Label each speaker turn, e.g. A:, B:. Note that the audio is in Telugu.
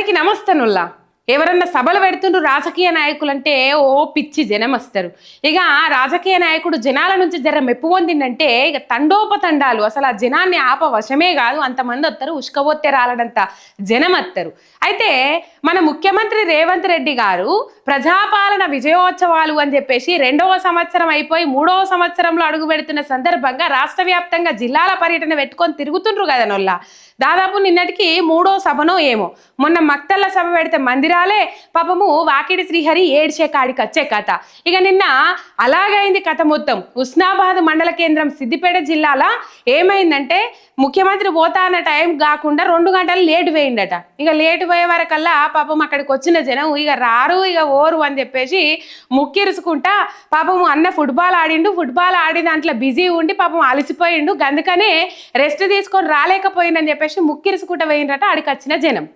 A: అందరికీ నమస్తనుల్లా ఎవరన్నా సభలు పెడుతుండ్రు రాజకీయ నాయకులు అంటే ఓ పిచ్చి జనం వస్తారు ఇక రాజకీయ నాయకుడు జనాల నుంచి జర మెప్పు పొందిందంటే ఇక తండోపతండాలు. అసలు ఆ జనాన్ని ఆప వశమే కాదు అంతమంది వస్తారు ఉష్కబొత్తే రాలడంత జనం వస్తారు అయితే మన ముఖ్యమంత్రి రేవంత్ రెడ్డి గారు ప్రజాపాలన విజయోత్సవాలు అని చెప్పేసి రెండవ సంవత్సరం అయిపోయి మూడవ సంవత్సరంలో అడుగు పెడుతున్న సందర్భంగా రాష్ట్ర వ్యాప్తంగా జిల్లాల పర్యటన పెట్టుకొని తిరుగుతుండ్రు కదా నొల్ల. దాదాపు నిన్నటికి మూడో సభనో ఏమో. మొన్న మక్తల్ల సభ పెడితే మందిరాలే పాపము వాకిడి శ్రీహరి ఏడ్చే కాడికి వచ్చే కథ. ఇక నిన్న అలాగైంది కథ మొత్తం. ఉస్నాబాద్ మండల కేంద్రం సిద్దిపేట జిల్లాల ఏమైందంటే ముఖ్యమంత్రి పోతా అన్న టైం కాకుండా రెండు గంటలు లేట్ వేయిండట ఇక లేట్ పోయే వరకల్లా పాపం అక్కడికి వచ్చిన జనం ఇక రారు ఇక ఓరు అని చెప్పేసి ముక్కిరుసుకుంటా పాపం అన్న ఫుట్బాల్ ఆడిండు ఫుట్బాల్ ఆడి దాంట్లో బిజీ ఉండి పాపం అలసిపోయిండు. అందుకనే రెస్ట్ తీసుకొని రాలేకపోయిందని చెప్పేసి ముక్కిరుసుకుంటా పోయిండట ఆడికి వచ్చిన జనం.